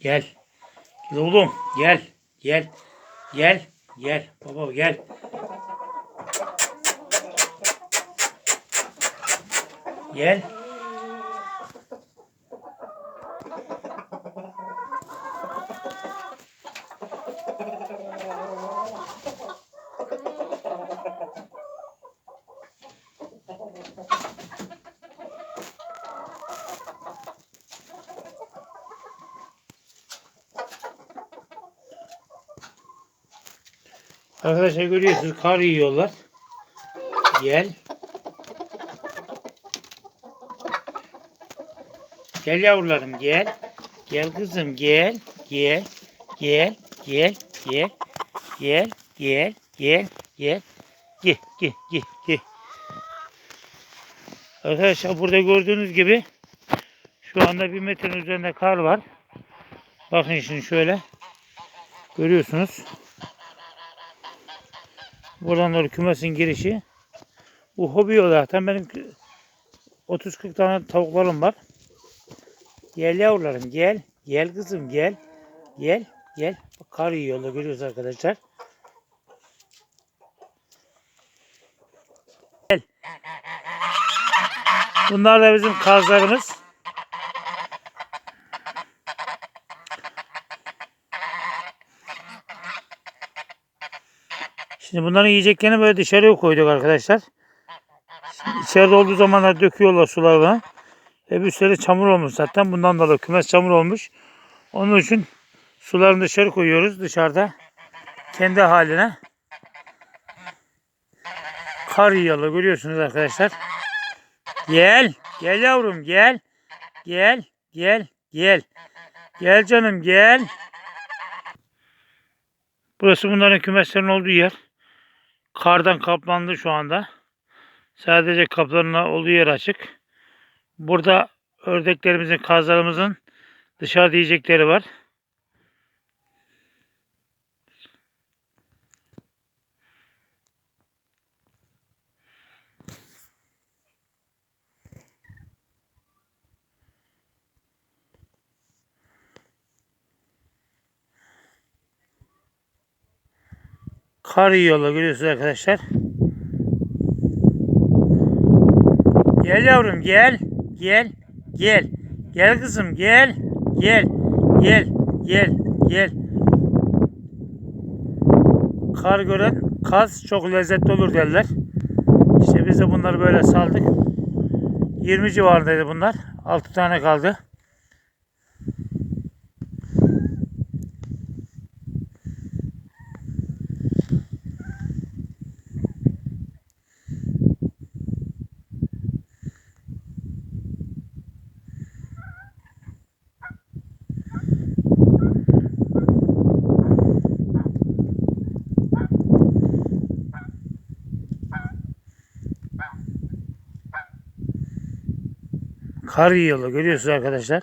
Gel. Gel oğlum. Gel. Gel. Gel. Gel. Baba gel. Gel. Arkadaşlar görüyorsunuz kar yiyorlar. Gel. Gel yavrularım gel. Gel kızım gel. Gel. Gel. Gel. Gel. Gel. Gel. Gel. Gel. Gel. Gel. Gel. Gel. Arkadaşlar burada gördüğünüz gibi şu anda bir metrenin üzerinde kar var. Bakın şimdi şöyle. Görüyorsunuz. Buradan doğru kümesin girişi. Bu hobi zaten benim 30-40 tane tavuklarım var. Gel yavrularım gel. Gel kızım gel. Gel. Gel. Bak, kar yiyorlar görüyoruz arkadaşlar. Gel. Bunlar da bizim kazlarımız. Şimdi bunların yiyeceklerini böyle dışarıya koyduk arkadaşlar. İçeride olduğu zamanlar döküyorlar sularını. Hep üstleri çamur olmuş zaten. Bundan dolayı kümes çamur olmuş. Onun için sularını dışarı koyuyoruz. Dışarıda kendi haline kar yiyorlar. Görüyorsunuz arkadaşlar. Gel. Gel yavrum gel. Gel. Gel. Gel. Gel canım gel. Burası bunların kümeslerin olduğu yer. Kardan kaplandı şu anda. Sadece kaplarının olduğu yer açık. Burada ördeklerimizin, kazlarımızın dışarıda yiyecekleri var. Kar yiyorlar görüyorsunuz arkadaşlar. Gel yavrum gel. Gel. Gel. Gel kızım gel. Gel. Gel. Gel. Gel. Kar gören kaz çok lezzetli olur derler. İşte biz de bunları böyle saldık. 20 civarındaydı bunlar. 6 tane kaldı. Kar yiyorlar görüyorsunuz arkadaşlar.